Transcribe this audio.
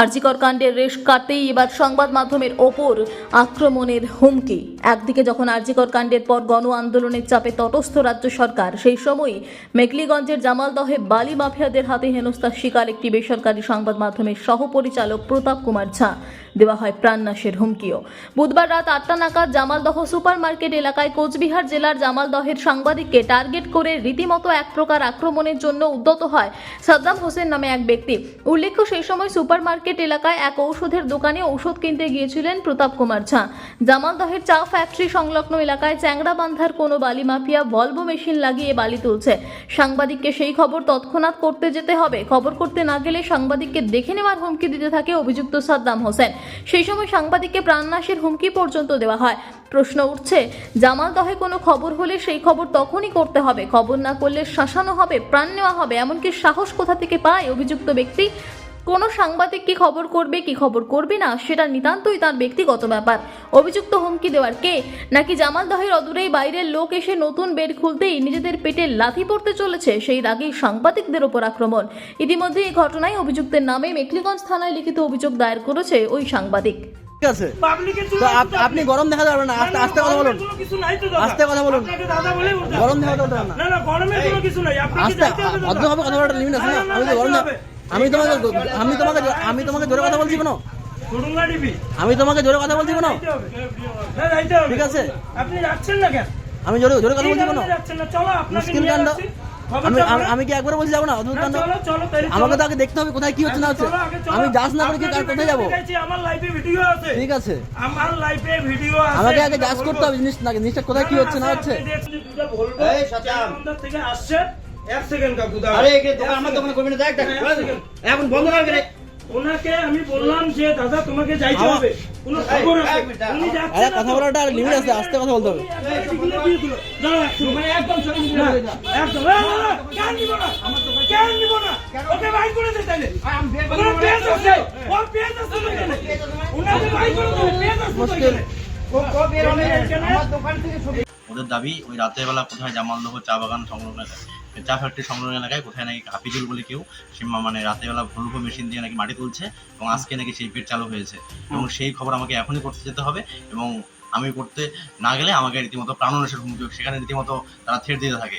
আরজিকর কাণ্ডের রেশ কাটতেই এবার সংবাদ মাধ্যমের ওপর আক্রমণের হুমকি। একদিকে যখন আরজিকর কাণ্ডের পর গণ আন্দোলনের চাপে তটস্থ রাজ্য সরকার, সেই সময় মেকলিগঞ্জের জামালদহে বালি মাফিয়াদের হাতে হেনস্থার শিকার একটি বেসরকারি সংবাদ মাধ্যমের সহপরিচালক প্রতাপ কুমার ঝা। দেওয়া হয় প্রাণনাশের হুমকিও। বুধবার রাত আটটা নাগাদ জামালদহ সুপার মার্কেট এলাকায় কোচবিহার জেলার জামালদহের সাংবাদিককে টার্গেট করে রীতিমতো এক প্রকার আক্রমণের জন্য উদ্যত হয় সাদ্দাম হোসেন নামে এক ব্যক্তি। উল্লেখ্য, সেই সময় সুপার মার্কেট এলাকায় এক ঔষধের দোকানে ঔষধ কিনতে গিয়েছিলেন প্রতাপ কুমার ঝা। জামালদহের চা ফ্যাক্টরি সংলগ্ন এলাকায় চ্যাংড়া বান্ধার কোনো বালি মাফিয়া ভলভো মেশিন লাগিয়ে বালি তুলছে। সাংবাদিককে সেই খবর তৎক্ষণাৎ করতে যেতে হবে। খবর করতে না গেলে সাংবাদিককে দেখে নেওয়ার হুমকি দিতে থাকে অভিযুক্ত সাদ্দাম হোসেন। সেই সময় সাংবাদিককে প্রাণনাশের হুমকি পর্যন্ত দেওয়া হয়। প্রশ্ন উঠছে, জামাল দহে কোনো খবর হলে সেই খবর তখনই করতে হবে। খবর না করলে শাসানো হবে, প্রাণ নেওয়া হবে। এমনকি সাহস কোথা থেকে পায়? অভিযুক্ত ব্যক্তি কোনো সাংবাদিক কি খবর করবে কি খবর করবে না সেটা নিতান্তই তার ব্যক্তিগত ব্যাপার। অভিযুক্ত হুমকি দেওয়ার কে? নাকি জামালদহের অদূরেই বাইরের লোক এসে নতুন বেড খুলতেই নিজেদের পেটে লাথি পড়তে চলেছে সেই রাগেই সাংবাদিকদের ওপর আক্রমণ? ইতিমধ্যে এই ঘটনায় অভিযুক্তের নামে মেখলিগঞ্জ থানায় লিখিত অভিযোগ দায়ের করেছে ওই সাংবাদিক। ঠিক আছে। তো আপনি গরম দেখাতে পারবেন না। আস্তে আস্তে কথা বলুন। কোনো কিছু নাই তো দাদা। আস্তে কথা বলুন। গরম দেখাতে পারবেন না। না না গরমের কোনো কিছু নাই। আপনাকে আস্তে। ভদ্রভাবে কথা বলার লিমিট আছে না? আমি তো গরম। আমি তোমাকে আমি তোমাকে আমি তোমাকে জোরে কথা বলছি কেন? আমি তোমাকে জোরে কথা বলছি কেন? হবে। ঠিক আছে। আপনি যাচ্ছেন না কেন? আমি জোরে জোরে কথা বলছি কেন? কারণে যাচ্ছেন না চলো আপনাকে মুশকিল নিয়ে কাণ্ড। আমি আমি- কি একবার বলছি যাব না? অদ্ভুত কাণ্ড। আমাকে তো আগে দেখতে হবে কোথায় কি হচ্ছে না হচ্ছে। আমি জাজ না করে কি কার কোথায় যাব? দেখাইছি, আমার লাইভে ভিডিও আছে। ঠিক আছে। আমার লাইভে ভিডিও আছে আমাকে আগে যাস করতে হবে জিনিস না জিনিসটা কোথায় কি হচ্ছে না হচ্ছে? এই, সচাম। থেকে আসছে? এক সেকেন্ড কাকু। আরে একে দোকান আমার দোকানে করবি না দেখ দেখ এখন বন্ধ করবি রে ওনাকে আমি বললাম যে দাদা তোমাকে যাইতে হবে কোনো খবর আছে উনি আমার- যাচ্ছেন আরে কথা তো। বলাটা লিমিট আছে আস্তে কথা বলতে হবে এক সেকেন্ড। একদম সঠিক না, একদম। না, না, কেন নিব না? কেন নিব না? ওকে বাইর করে দে তাইলে। ওনার পেজ আছে। ওর পেজ আছে ওনাকে বাইর করে দে, পেজ আছে মুশকিল। ও- ও এখানে। আমার দোকান থেকে ওদের দাবি ওই রাতের বেলা কোথায় জামালদহ চা বাগান সংলগ্ন এলাকায় চা ফ্যাক্টরি সংলগ্ন এলাকায় কোথায় নাকি হাফিজুল বলে কেউ সে মানে রাতের বেলা ভলভো মেশিন দিয়ে নাকি মাটি তুলছে এবং আজকে নাকি সেই পেট চালু হয়েছে। এবং সেই খবর আমাকে এখনই করতে যেতে হবে এবং আমি করতে না গেলে আমাকে রীতিমতো প্রাণনাশের হুমকি সেখানে রীতিমতো তারা থ্রেট দিতে থাকে।